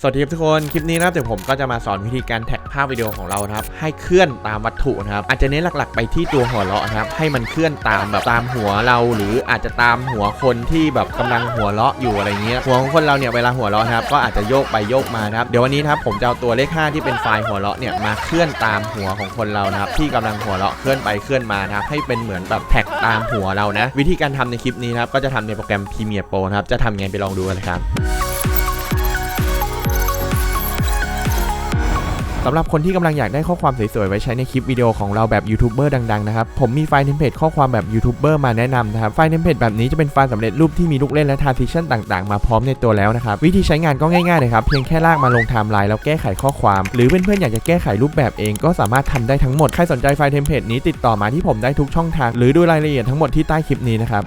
สวัสดีทุกคน คลิปนี้นะครับเดี๋ยวผมก็จะมาสอนวิธีการแท็กภาพวิดีโอของเรานะครับ ให้เคลื่อนตามวัตถุนะครับ อาจจะเน้นหลักๆ ไปที่ตัวหัวเราะนะครับ ให้มันเคลื่อนตามแบบตามหัวเรา หรืออาจจะตามหัวคนที่แบบกำลังหัวเราะอยู่อะไรเงี้ย หัวของคนเราเนี่ยเวลาหัวเราะนะครับ ก็อาจจะโยกไปโยกมานะครับ เดี๋ยววันนี้นะครับผมจะเอาตัวเลข 5 ที่เป็นไฟล์หัวเราะเนี่ยมาเคลื่อนตามหัวของคนเรานะครับ ที่กำลังหัวเราะเคลื่อนไปเคลื่อนมานะครับ ให้เป็นเหมือนแบบแท็กตามหัวเรานะ วิธีการทำในคลิปนี้นะครับ ก็จะทำในโปรแกรม Premiere Pro นะครับ จะทำยังไงไปลองดูกันเลยครับ สำหรับคนที่กำลังอยากได้ข้อความสวยๆ ไว้ใช้ในคลิปวิดีโอของเราแบบยูทูบเบอร์ดังๆนะครับ ผมมีไฟล์เทมเพลตข้อความแบบยูทูบเบอร์มาแนะนำนะครับ ไฟล์เทมเพลตแบบนี้จะเป็นไฟล์สำเร็จรูปที่มีลูกเล่นและทาร์ติชันต่างๆ มาพร้อมในตัวแล้วนะครับ วิธีใช้งานก็ง่ายๆเลยครับเพียงแค่ลากมาลงไทม์ไลน์แล้วแก้ไขข้อความ หรือเพื่อนๆอยากจะแก้ไขรูปแบบเองก็สามารถทำได้ทั้งหมดใครสนใจไฟล์เทมเพลตนี้ติดต่อมาที่ผมได้ทุกช่องทาง หรือดูรายละเอียดทั้งหมดที่ใต้คลิปนี้นะครับ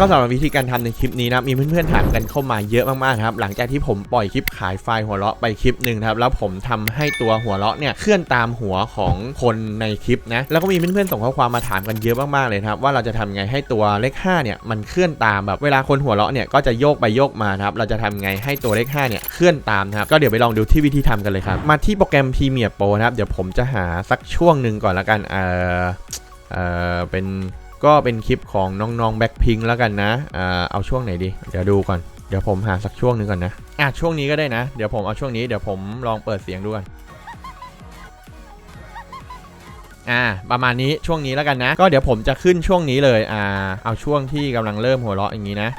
ก็สำหรับวิธีการทำในคลิปนี้นะมีเพื่อนๆถามกันเข้ามาเยอะมากๆครับหลังจากที่ผมปล่อยคลิปขายไฟล์หัวเราะไปคลิปหนึ่งครับแล้วผมทำให้ตัวหัวเราะเนี่ยเคลื่อนตามหัวของคนในคลิปนะแล้วก็มีเพื่อนๆส่งข้อความมาถามกันเยอะมากๆเลยครับว่าเราจะทำไงให้ตัวเลข5เนี่ยมันเคลื่อนตามแบบเวลาคนหัวเราะเนี่ยก็จะโยกไปโยกมาครับเราจะทำไงให้ตัวเลข5เนี่ยเคลื่อนตามครับก็เดี๋ยวไปลองดูที่วิธีทำกันเลยครับมาที่โปรแกรม Premiere Pro นะครับเดี๋ยวผมจะหาสักช่วงหนึ่งก่อนละกันเออเออเป็น ก็เป็นคลิปของน้องๆแบ็คพิงแล้วกันนะอเอาช่วงไหนดี เดี๋ยวดูก่อน เดี๋ยวผมหาสักช่วงหนึงก่อนนะ อะช่วงนี้ก็ได้นะ เดี๋ยวผมเอาช่วงนี้เดี๋ยวผมลองเปิดเสียงดูก่อนอ่าประมาณนี้ช่วงนี้แล้วกันนะ ก็เดี๋ยวผมจะขึ้นช่วงนี้เลยอ่าเอาช่วงที่กำลังเริ่มหัวเราะอย่างนี้นะ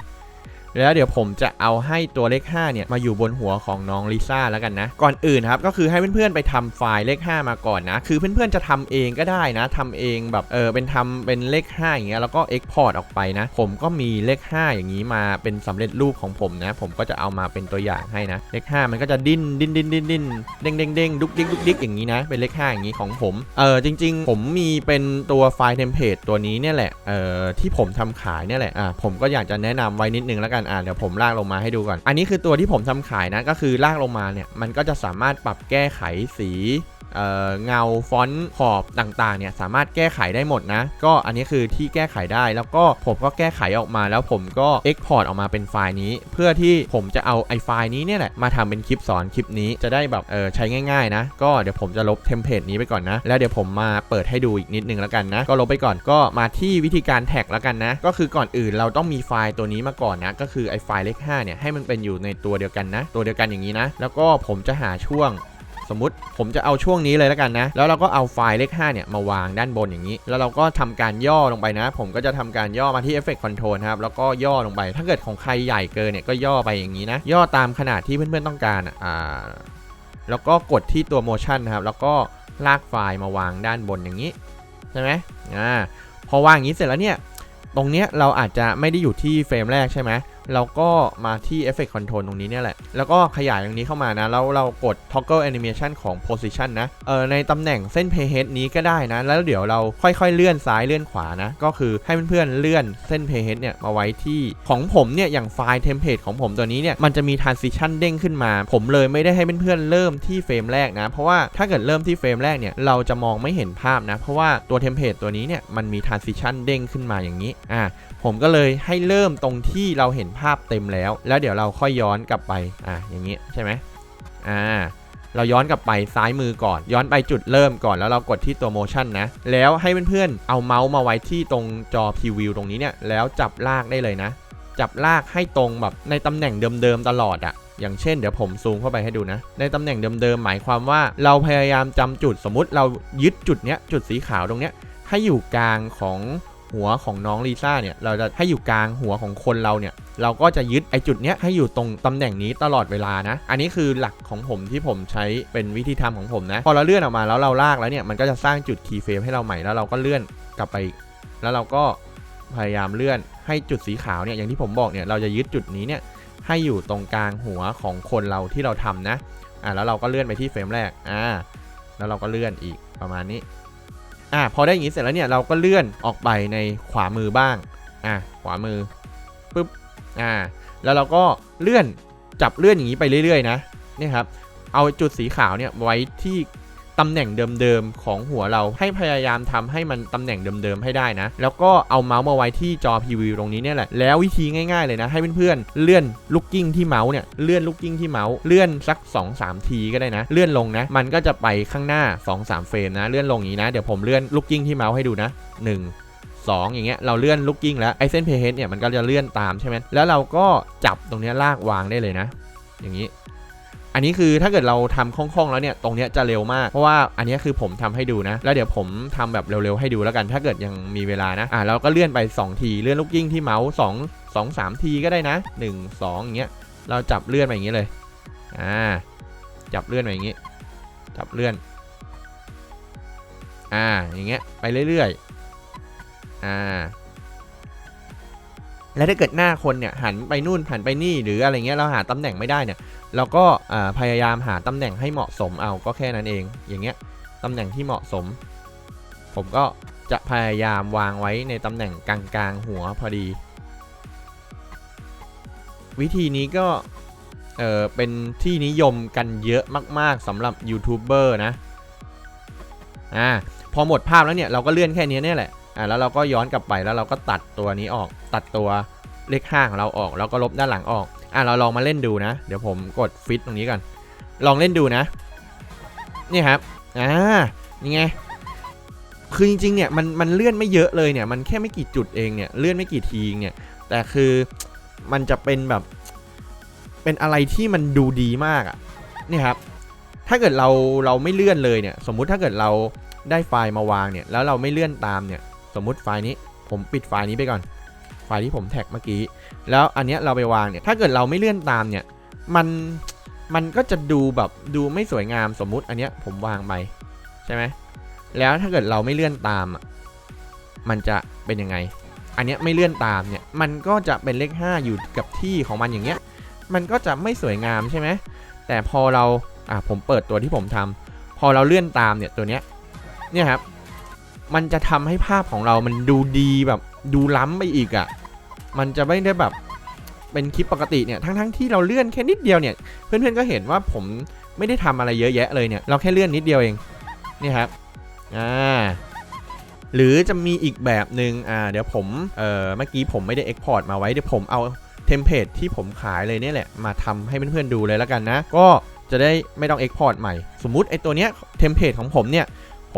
แล้วเดี๋ยวผมจะเอาให้ตัวเลข5เนี่ยมาอยู่บนหัวของน้องลิซ่าแล้วกันนะ ก่อนอื่นครับก็คือให้เพื่อนๆไปทำไฟล์เลข 5 มาก่อนนะ คือเพื่อนๆจะทำเองก็ได้นะทำเองแบบเออเป็นทำเป็นเลข 5 อย่างเงี้ยแล้วก็ Export ออกไปนะ ผมก็มีเลข 5 อย่างนี้มาเป็นสำเร็จรูปของผมนะ ผมก็จะเอามาเป็นตัวอย่างให้นะ เลข 5 มันก็จะดิ้นดิ้นดิ้นดิ้นดิ้นเด้งเด้งเด้งดุกดิ๊กดุกดิ๊กอย่างนี้นะ เป็นเลข 5 อย่างนี้ของผมเออจริง ๆ ผมมีเป็นตัวไฟล์เทมเพลตตัวนี้เนี่ยแหละเออที่ผมทำขายเนี่ยแหละอะผมก็อยากจะแนะนำไว้นิดนึงแล้วกันอ่าเดี๋ยวผมลากลงมาให้ดูก่อน อันนี้คือตัวที่ผมทำขายนะก็คือลากลงมาเนี่ยมันก็จะสามารถปรับแก้ไขสี เเงาฟอนต์ขอบต่างๆเนี่ยสามารถแก้ไขได้หมดนะ ก็อันนี้คือที่แก้ไขได้แล้วก็ผมก็แก้ไขออกมาแล้วผมก็ Export ออกมาเป็นไฟล์นี้ เพื่อที่ผมจะเอาไอไฟล์นี้เนี่ยแหละมาทำเป็นคลิปสอนคลิปนี้จะได้แบบเออใช้ง่ายๆนะ ก็เดี๋ยวผมจะลบเทมเพลตนี้ไปก่อนนะ แล้วเดี๋ยวผมมาเปิดให้ดูอีกนิดนึงแล้วกันนะ ก็ลบไปก่อนก็มาที่วิธีการแท็กแล้วกันนะ ก็คือก่อนอื่นเราต้องมีไฟล์ตัวนี้มาก่อนนะ ก็คือไอไฟล์เลข5เนี่ยให้มันเป็นอยู่ในตัวเดียวกันนะ ตัวเดียวกันอย่างนี้นะ แล้วก็ผมจะหาช่วง สมมติผมจะเอาช่วงนี้เลยแล้วกันนะ แล้วเราก็เอาไฟล์เลข5เนี่ยมาวางด้านบนอย่างนี้ แล้วเราก็ทำการย่อลงไปนะ ผมก็จะทำการย่อมาที่ Effect Control ครับ แล้วก็ย่อลงไป ถ้าเกิดของใครใหญ่เกินเนี่ยก็ย่อไปอย่างนี้นะ ย่อตามขนาดที่เพื่อนๆต้องการอะอ่า แล้วก็กดที่ตัว motion นะครับ แล้วก็ลากไฟล์มาวางด้านบนอย่างนี้ ใช่ไหมอ่า พอวางอย่างนี้เสร็จแล้วเนี่ย ตรงเนี้ยเราอาจจะไม่ได้อยู่ที่เฟรมแรกใช่ไหม เราก็มาที่ Effect Control ตรงนี้เนี่ยแหละ แล้วก็ขยายตรงนี้เข้ามานะ แล้วเรากด Toggle Animation ของ Position นะ เออในตำแหน่งเส้น Playhead นี้ก็ได้นะ แล้วเดี๋ยวเราค่อยๆ เลื่อนซ้ายเลื่อนขวานะ ก็คือให้เพื่อนๆ เลื่อนเส้น Playhead เนี่ย มาไว้ที่ ของผมเนี่ย อย่างไฟล์เทมเพลตของผมตัวนี้เนี่ย มันจะมี Transition เด้งขึ้นมา ผมเลยไม่ได้ให้เพื่อนๆ เริ่มที่เฟรมแรกนะ เพราะว่าถ้าเกิดเริ่มที่เฟรมแรกเนี่ย เราจะมองไม่เห็นภาพนะ เพราะว่าตัวเทมเพลตตัวนี้เนี่ย มันมี Transition เด้งขึ้นมาอย่างนี้ อ่า ผมก็เลยให้เริ่มตรงที่เราเห็นภาพเต็มแล้ว แล้วเดี๋ยวเราค่อยย้อนกลับไปอะอย่างนี้ใช่ไหมอ่าเราย้อนกลับไปซ้ายมือก่อน ย้อนไปจุดเริ่มก่อนแล้วเรากดที่ตัว motion นะ แล้วให้เพื่อนๆเอาเมาส์มาไว้ที่ตรงจอ preview ตรงนี้เนี่ยแล้วจับลากได้เลยนะ จับลากให้ตรงแบบในตำแหน่งเดิมๆตลอดอะอย่างเช่นเดี๋ยวผมซูมเข้าไปให้ดูนะ ในตำแหน่งเดิมๆหมายความว่า เราพยายามจำจุดสมมุติเรายึดจุดเนี้ยจุดสีขาวตรงเนี้ยให้อยู่กลางของหัวของน้องลิซ่าเนี่ยเราจะให้อยู่กลางหัวของคนเราเนี่ย เราก็จะยึดไอจุดเนี้ยให้อยู่ตรงตำแหน่งนี้ตลอดเวลานะ อันนี้คือหลักของผมที่ผมใช้เป็นวิธีทำของผมนะ พอเราเลื่อนออกมาแล้วเราลากแล้วเนี่ยมันก็จะสร้างจุดคีย์เฟรมให้เราใหม่แล้วเราก็เลื่อนกลับไป แล้วเราก็พยายามเลื่อนให้จุดสีขาวเนี่ยอย่างที่ผมบอกเนี่ยเราจะยึดจุดนี้เนี่ยให้อยู่ตรงกลางหัวของคนเราที่เราทำนะอ่าแล้วเราก็เลื่อนไปที่เฟรมแรกอ่าแล้วเราก็เลื่อนอีกประมาณนี้อ่าพอได้อย่างนี้เสร็จแล้วเนี่ยเราก็เลื่อนออกไปในขวามือบ้างอ่าขวามือ อ่าแล้วเราก็เลื่อนจับเลื่อนอย่างนี้ไปเรื่อยๆนะนี่ครับเอาจุดสีขาวเนี่ยไว้ที่ตำแหน่งเดิมๆของหัวเราให้พยายามทำให้มันตำแหน่งเดิมๆให้ได้นะ แล้วก็เอาเมาส์มาไว้ที่จอพีวิวตรงนี้เนี่ยแหละ แล้ววิธีง่ายๆเลยนะให้เพื่อนๆเลื่อนลูกกิ้งที่เมาส์เนี่ยเลื่อนลูกกิ้งที่เมาส์เลื่อนสัก 2-3 ทีก็ได้นะ เลื่อนลงนะ มันก็จะไปข้างหน้า 2-3 เฟรมนะ เลื่อนลงอย่างนี้นะ เดี๋ยวผมเลื่อนลูกกิ้งที่เมาส์ให้ดูนะ 1 2 อย่างเงี้ยเราเลื่อนลูกกิ้งแล้วไอเส้นเพย์เฮดเนี่ยมันก็จะเลื่อนตามใช่ไหมแล้วเราก็จับตรงเนี้ยลากวางได้เลยนะ อย่างนี้ อันนี้คือถ้าเกิดเราทำคล่องๆแล้วเนี่ยตรงเนี้ยจะเร็วมาก เพราะว่าอันนี้คือผมทำให้ดูนะ แล้วเดี๋ยวผมทำแบบเร็วๆให้ดูแล้วกัน ถ้าเกิดยังมีเวลานะอ่าเราก็เลื่อนไป 2 ทีเลื่อนลูกกิ้งที่เมาส์2 2 3 ทีก็ได้นะ 1 2อย่างเงี้ยเราจับเลื่อนไปอย่างงี้เลยอ่าจับเลื่อนไปอย่างงี้ จับเลื่อนอ่าอย่างเงี้ยไปเรื่อยๆ อ่าแล้วถ้าเกิดหน้าคนเนี่ยหันไปนู่นหันไปนี่หรืออะไรเงี้ยเราหาตำแหน่งไม่ได้เนี่ยเราก็พยายามหาตำแหน่งให้เหมาะสมเอาก็แค่นั้นเอง อย่างเงี้ยตำแหน่งที่เหมาะสม ผมก็จะพยายามวางไว้ในตำแหน่งกลางๆหัวพอดี วิธีนี้ก็เออเป็นที่นิยมกันเยอะมากๆสำหรับยูทูบเบอร์นะอ่าพอหมดภาพแล้วเนี่ยเราก็เลื่อนแค่นี้เนี่ยแหละ อ่าแล้วเราก็ย้อนกลับไปแล้วเราก็ตัดตัวนี้ออก ตัดตัวเลขห้าของเราออก แล้วก็ลบด้านหลังออกอะเราลองมาเล่นดูนะ เดี๋ยวผมกดฟิตตรงนี้ก่อน ลองเล่นดูนะ นี่ครับ อ่า นี่ไง คือจริงๆ เนี่ย มัน มันเลื่อนไม่เยอะเลยเนี่ย มันแค่ไม่กี่จุดเองเนี่ย เลื่อนไม่กี่ทีเนี่ย แต่คือมันจะเป็นแบบ เป็นอะไรที่มันดูดีมากอะ่ะ นี่ครับ ถ้าเกิดเรา เราไม่เลื่อนเลยเนี่ย สมมุติถ้าเกิดเราได้ไฟล์มาวางเนี่ย แล้วเราไม่เลื่อนตามเนี่ย สมมุติไฟล์นี้ผมปิดไฟล์นี้ไปก่อน ไฟล์ที่ผมแท็กเมื่อกี้ แล้วอันเนี้ยเราไปวางเนี่ย ถ้าเกิดเราไม่เลื่อนตามเนี่ย มัน มันก็จะดูแบบดูไม่สวยงามสมมุติอันเนี้ยผมวางไปใช่ไหม แล้วถ้าเกิดเราไม่เลื่อนตามมันจะเป็นยังไง อันเนี้ยไม่เลื่อนตามเนี่ย มันก็จะเป็นเลข 5 อยู่กับที่ของมันอย่างเงี้ย มันก็จะไม่สวยงามใช่ไหม แต่พอเรา อะผมเปิดตัวที่ผมทำพอเราเลื่อนตามเนี่ยตัวเนี้ย เนี่ยครับ มันจะทำให้ภาพของเรามันดูดีแบบดูล้ำไปอีกอะ มันจะไม่ได้แบบเป็นคลิปปกติเนี่ย ทั้งๆทที่เราเลื่อนแค่นิดเดียวเนี่ย เพื่อนๆก็เห็นว่าผมไม่ได้ทำอะไรเยอะแยะเลยเนี่ย เราแค่เลื่อนนิดเดียวเอง นี่ครับ อ่า หรือจะมีอีกแบบหนึ่งอ่า เดี๋ยวผม เอ่อ เมื่อกี้ผมไม่ได้ Export มาไว้ เดี๋ยวผมเอาเทมเพลตที่ผมขายเลยเนี่ยแหละ มาทำให้เพื่อนๆดูเลยแล้วกันนะ ก็จะได้ไม่ต้อง Export ใหม่ สมมุติไอ้ตัวเนี้ยเทมเพลตของผมเนี่ย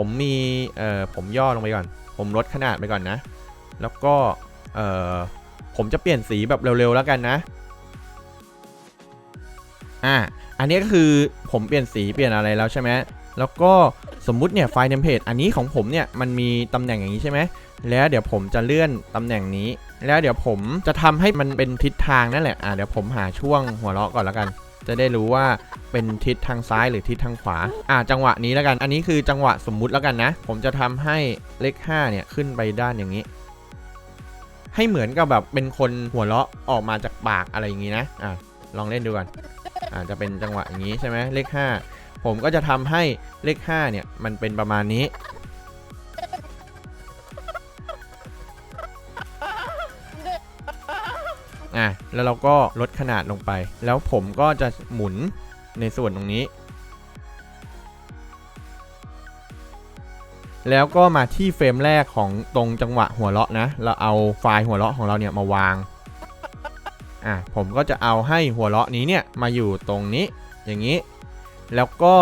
ผมมีเอ่อผมย่อลงไปก่อน ผมลดขนาดไปก่อนนะ แล้วก็เอ่อผมจะเปลี่ยนสีแบบเร็วๆแล้วกันนะ อ่าอันนี้ก็คือผมเปลี่ยนสีเปลี่ยนอะไรแล้วใช่ไหมแล้วก็สมมุติเนี่ยไฟล์เทมเพลตอันนี้ของผมเนี่ยมันมีตำแหน่งอย่างนี้ใช่ไหมแล้วเดี๋ยวผมจะเลื่อนตำแหน่งนี้ แล้วเดี๋ยวผมจะทำให้มันเป็นทิศทางนั่นแหละอ่าเดี๋ยวผมหาช่วงหัวเราะก่อนแล้วกัน จะได้รู้ว่าเป็นทิศทางซ้ายหรือทิศทางขวา อ่าจังหวะนี้แล้วกัน อันนี้คือจังหวะสมมุติแล้วกันนะ ผมจะทำให้เลข5เนี่ยขึ้นไปด้านอย่างนี้ ให้เหมือนกับแบบเป็นคนหัวเราะออกมาจากปากอะไรอย่างนี้นะ อะลองเล่นดูก่อนอ่าจะเป็นจังหวะอย่างนี้ใช่ไหมเลข 5 ผมก็จะทำให้เลข5เนี่ยมันเป็นประมาณนี้ อะแล้วเราก็ลดขนาดลงไป แล้วผมก็จะหมุนในส่วนตรงนี้ แล้วก็มาที่เฟรมแรกของตรงจังหวะหัวเราะนะ เราเอาไฟล์หัวเราะของเราเนี่ยมาวางอะผมก็จะเอาให้หัวเราะนี้เนี่ยมาอยู่ตรงนี้อย่างนี้ แล้วก็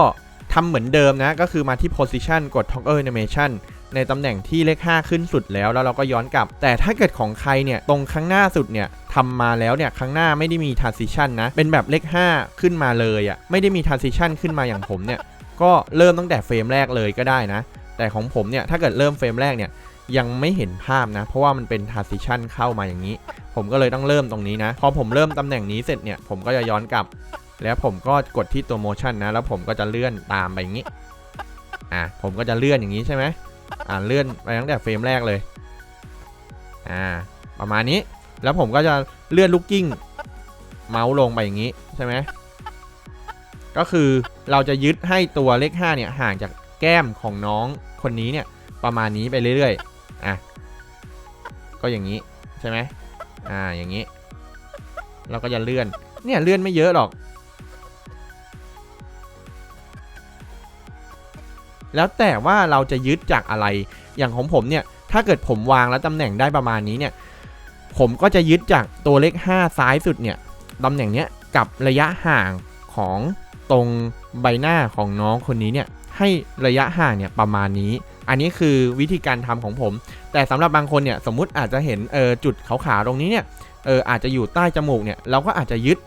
ทำเหมือนเดิมนะ ก็คือมาที่ position กด toggle animation ในตำแหน่งที่เลข 5 ขึ้นสุดแล้วแล้วเราก็ย้อนกลับ แต่ถ้าเกิดของใครเนี่ยตรงข้างหน้าสุดเนี่ยทำมาแล้วเนี่ยข้างหน้าไม่ได้มี transition นะ เป็นแบบเลข 5 ขึ้นมาเลยอะ่ะไม่ได้มี transition ขึ้นมาอย่างผมเนี่ยก็เริ่มตั้งแต่เฟรมแรกเลยก็ได้นะ แต่ของผมเนี่ยถ้าเกิดเริ่มเฟรมแรกเนี่ยยังไม่เห็นภาพนะ เพราะว่ามันเป็น transition เข้ามาอย่างนี้ ผมก็เลยต้องเริ่มตรงนี้นะ พอผมเริ่มตำแหน่งนี้เสร็จเนี่ยผมก็จะย้อนกลับ แล้วผมก็กดที่ตัว motion นะ แล้วผมก็จะเลื่อนตามไปอย่างนี้ อะผมก็จะเลื่อนอย่างนี้ใช่ไหม อ่าเลื่อนไปตั้งแต่เฟรมแรกเลย อ่า ประมาณนี้ แล้วผมก็จะเลื่อนลูกกิ้ง เมาส์ลงไปอย่างนี้ใช่ไหม ก็คือเราจะยึดให้ตัวเลข5เนี่ยห่างจากแก้มของน้องคนนี้เนี่ยประมาณนี้ไปเรื่อยๆ อะ ก็อย่างนี้ใช่ไหมอ่า อย่างนี้ เราก็จะเลื่อน เนี่ยเลื่อนไม่เยอะหรอก แล้วแต่ว่าเราจะยึดจากอะไร อย่างของผมเนี่ย ถ้าเกิดผมวางแล้วตำแหน่งได้ประมาณนี้เนี่ย ผมก็จะยึดจากตัวเลข 5 ซ้ายสุดเนี่ยตำแหน่งเนี้ยกับระยะห่างของตรงใบหน้าของน้องคนนี้เนี่ยให้ระยะห่างเนี่ยประมาณนี้ อันนี้คือวิธีการทำของผม แต่สำหรับบางคนเนี่ยสมมุติอาจจะเห็นเออจุดขาวๆตรงนี้เนี่ยเอออาจจะอยู่ใต้จมูกเนี่ยเราก็อาจจะยึด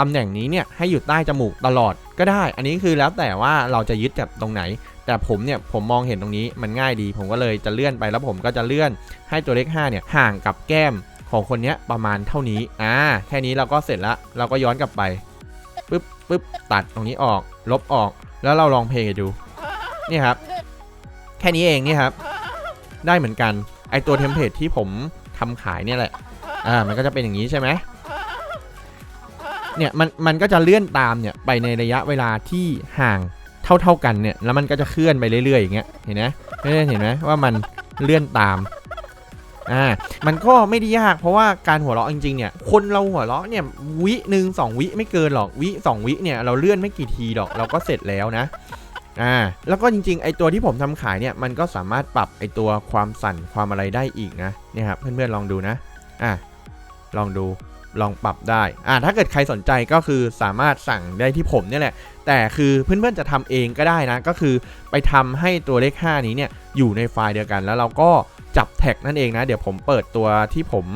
ตำแหน่งนี้เนี่ยให้อยู่ใต้จมูกตลอดก็ได้ อันนี้คือแล้วแต่ว่าเราจะยึดกับตรงไหน แต่ผมเนี่ยผมมองเห็นตรงนี้มันง่ายดี ผมก็เลยจะเลื่อนไปแล้วผมก็จะเลื่อนให้ตัวเลข5เนี่ยห่างกับแก้มของคนเนี้ยประมาณเท่านี้ อ่า แค่นี้เราก็เสร็จละ เราก็ย้อนกลับไป ปึ๊บปึ๊บ ตัดตรงนี้ออก ลบออก แล้วเราลองเพลย์ดู นี่ครับ แค่นี้เองนี่ครับ ได้เหมือนกัน ไอตัวเทมเพลตที่ผมทำขายเนี่ยแหละ อ่า มันก็จะเป็นอย่างนี้ใช่ไหม เนี่ยมันมันก็จะเลื่อนตามเนี่ยไปในระยะเวลาที่ห่างเท่าเท่าๆกันเนี่ยแล้วมันก็จะเคลื่อนไปเรื่อยๆอย่างเงี้ยเห็นไหมเห็นไหมว่ามันเลื่อนตามอ่ามันก็ไม่ได้ยากเพราะว่าการหัวเราะจริงๆเนี่ยคนเราหัวเราะเนี่ยวิหนึ่งสองวิไม่เกินหรอกวิสองวิเนี่ยเราเลื่อนไม่กี่ทีหรอกเราก็เสร็จแล้วนะอ่าแล้วก็จริงๆ ไอตัวที่ผมทำขายเนี่ยมันก็สามารถปรับไอตัวความสั่นความอะไรได้อีกนะเนี่ยครับเพื่อนๆลองดูนะอ่าลองดู ลองปรับได้อ่าถ้าเกิดใครสนใจก็คือสามารถสั่งได้ที่ผมเนี่ยแหละ แต่คือเพื่อนๆจะทำเองก็ได้นะ ก็คือไปทำให้ตัวเลข 5 นี้เนี่ยอยู่ในไฟล์เดียวกัน แล้วเราก็จับแท็กนั่นเองนะ เดี๋ยวผมเปิดตัวที่ผม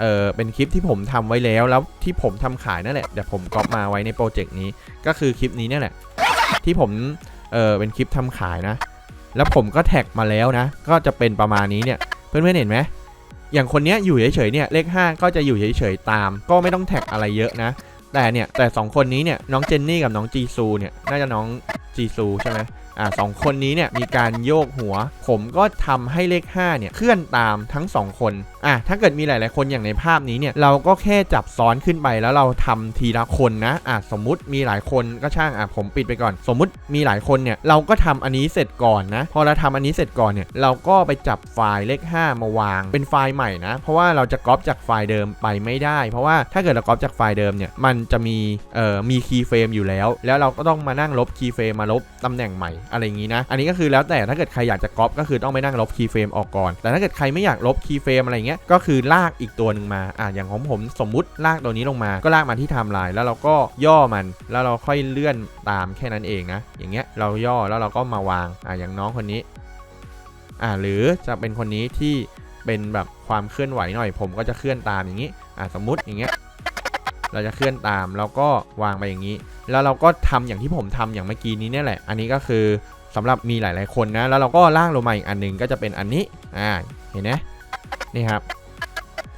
เออเป็นคลิปที่ผมทำไว้แล้ว แล้วที่ผมทำขายนั่นแหละเดี๋ยวผมก๊อปมาไว้ในโปรเจกต์นี้ ก็คือคลิปนี้เนี่ยแหละ ที่ผมเออเป็นคลิปทำขายนะ แล้วผมก็แท็กมาแล้วนะ ก็จะเป็นประมาณนี้เนี่ย เพื่อนๆเห็นไหม อย่างคนเนี้ยอยู่เฉยๆเนี่ยเลข 5 ก็จะอยู่เฉยๆตาม ก็ไม่ต้องแท็กอะไรเยอะนะ แต่เนี่ยแต่ 2 คนนี้เนี่ยน้องเจนนี่กับน้องจีซูเนี่ยน่าจะน้องจีซูใช่ไหม อ่าสองคนนี้เนี่ยมีการโยกหัว ผมก็ทำให้เลข5เนี่ยเคลื่อนตามทั้ง 2 คนอะถ้าเกิดมีหลาย ๆ คนอย่างในภาพนี้เนี่ยเราก็แค่จับซ้อนขึ้นไปแล้วเราทำทีละคนนะอะสมมุติมีหลายคนก็ช่างอะผมปิดไปก่อน สมมุติมีหลายคนเนี่ยเราก็ทำอันนี้เสร็จก่อนนะพอเราทำอันนี้เสร็จก่อนเนี่ยเราก็ไปจับไฟล์เลข 5 มาวาง เป็นไฟล์ใหม่นะ เพราะว่าเราจะก๊อปจากไฟล์เดิมไปไม่ได้ เพราะว่าถ้าเกิดเราก๊อปจากไฟล์เดิมเนี่ยมันจะมีเอ่อมีคีย์เฟรมอยู่แล้ว แล้วเราก็ต้องมานั่งลบคีย์เฟรมมาลบตำแหน่งใหม่อะไรอย่างนี้นะ อันนี้ก็คือแล้วแต่ถ้าเกิดใครอยากจะก๊อปก็คือต้องไปนั่งลบคีย์เฟรมออกก่อน แต่ถ้าเกิดใครไม่อยากลบคีย์เฟรมอะไรเงี้ย ก็คือลากอีกตัวหนึ่งมา อะอย่างของผมสมมุติลากตัวนี้ลงมา ก็ลากมาที่ไทม์ไลน์แล้วเราก็ย่อมัน แล้วเราค่อยเลื่อนตามแค่นั้นเองนะ อย่างเงี้ยเราย่อแล้วเราก็มาวาง อะอย่างน้องคนนี้ อะหรือจะเป็นคนนี้ที่เป็นแบบความเคลื่อนไหวหน่อย ผมก็จะเคลื่อนตามอย่างนี้ อะสมมติอย่างเงี้ย เราจะเคลื่อนตามแล้วก็วางไปอย่างนี้ แล้วเราก็ทำอย่างที่ผมทำอย่างเมื่อกี้นี้เนี่ยแหละ อันนี้ก็คือสำหรับมีหลาย ๆ คนนะ แล้วเราก็ล่างลงมาอีกอันหนึ่งก็จะเป็นอันนี้ อ่า เห็นไหมนี่ครับ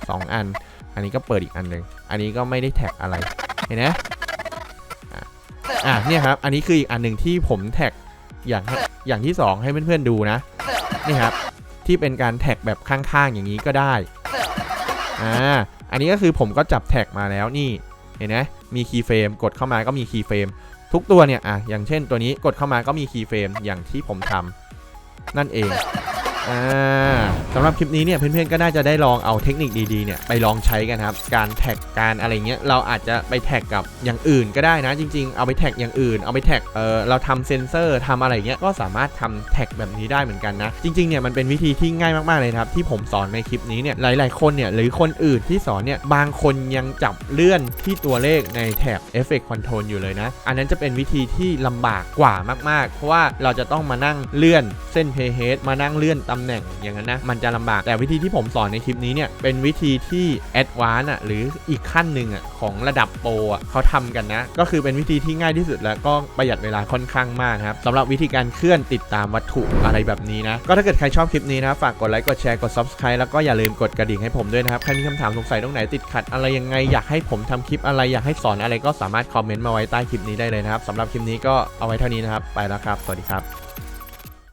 สองอัน อันนี้ก็เปิดอีกอันหนึ่งอันนี้ก็ไม่ได้แท็กอะไร เห็นไหมอะอ่าเนี่ยครับ อันนี้คืออีกอันหนึ่งที่ผมแท็กอย่างอย่างที่สองให้เพื่อน ๆ ดูนะ นี่ครับ ที่เป็นการแท็กแบบข้าง ๆ อย่างนี้ก็ได้ อ่า อันนี้ก็คือผมก็จับแท็กมาแล้วนี่เห็นไหมมีคีย์เฟรมกดเข้ามาก็มีคีย์เฟรมทุกตัวเนี่ยอะอย่างเช่นตัวนี้กดเข้ามาก็มีคีย์เฟรมอย่างที่ผมทำนั่นเอง อ่าสำหรับคลิปนี้เนี่ยเพื่อนๆก็น่าจะได้ลองเอาเทคนิคดีๆเนี่ยไปลองใช้กันครับ การแท็กการอะไรเงี้ยเราอาจจะไปแท็กกับอย่างอื่นก็ได้นะจริง ๆ เอาไปแท็กอย่างอื่น เอาไปแท็กเออเราทำเซนเซอร์ทำอะไรเงี้ยก็สามารถทำแท็กแบบนี้ได้เหมือนกันนะ จริงๆเนี่ยมันเป็นวิธีที่ง่ายมากๆเลยครับที่ผมสอนในคลิปนี้เนี่ยหลาย ๆคนเนี่ยหรือคนอื่นที่สอนเนี่ยบางคนยังจับเลื่อนที่ตัวเลขในแท็บ Effect Control อยู่เลยนะ อันนั้นจะเป็นวิธีที่ลำบากกว่ามากๆ เพราะว่าเราจะต้องมานั่งเลื่อนเส้น Playhead มานั่งเลื่อนตำแหน่งอย่างนั้นนะมันจะลำบากแต่วิธีที่ผมสอนในคลิปนี้เนี่ยเป็นวิธีที่ Advanced อะหรืออีกขั้นหนึ่งอะของระดับโปรอะเขาทำกันนะก็คือเป็นวิธีที่ง่ายที่สุดแล้วก็ประหยัดเวลาค่อนข้างมากครับสำหรับวิธีการเคลื่อนติดตามวัตถุอะไรแบบนี้นะก็ถ้าเกิดใครชอบคลิปนี้นะฝากกดไลค์กดแชร์กด Subscribe แล้วก็อย่าลืมกดกระดิ่งให้ผมด้วยนะครับใครมีคำถามสงสัยตรงไหนติดขัดอะไรยังไงอยากให้ผมทำคลิปอะไรอยากให้สอนอะไรก็สามารถคอมเมนต์มาไว้ใต้คลิปนี้ได้เลยนะครับสำหรับคลิปนี้ก็เอาไว้เท่านี้นะครับไปแล้วครับ สวัสดีครับ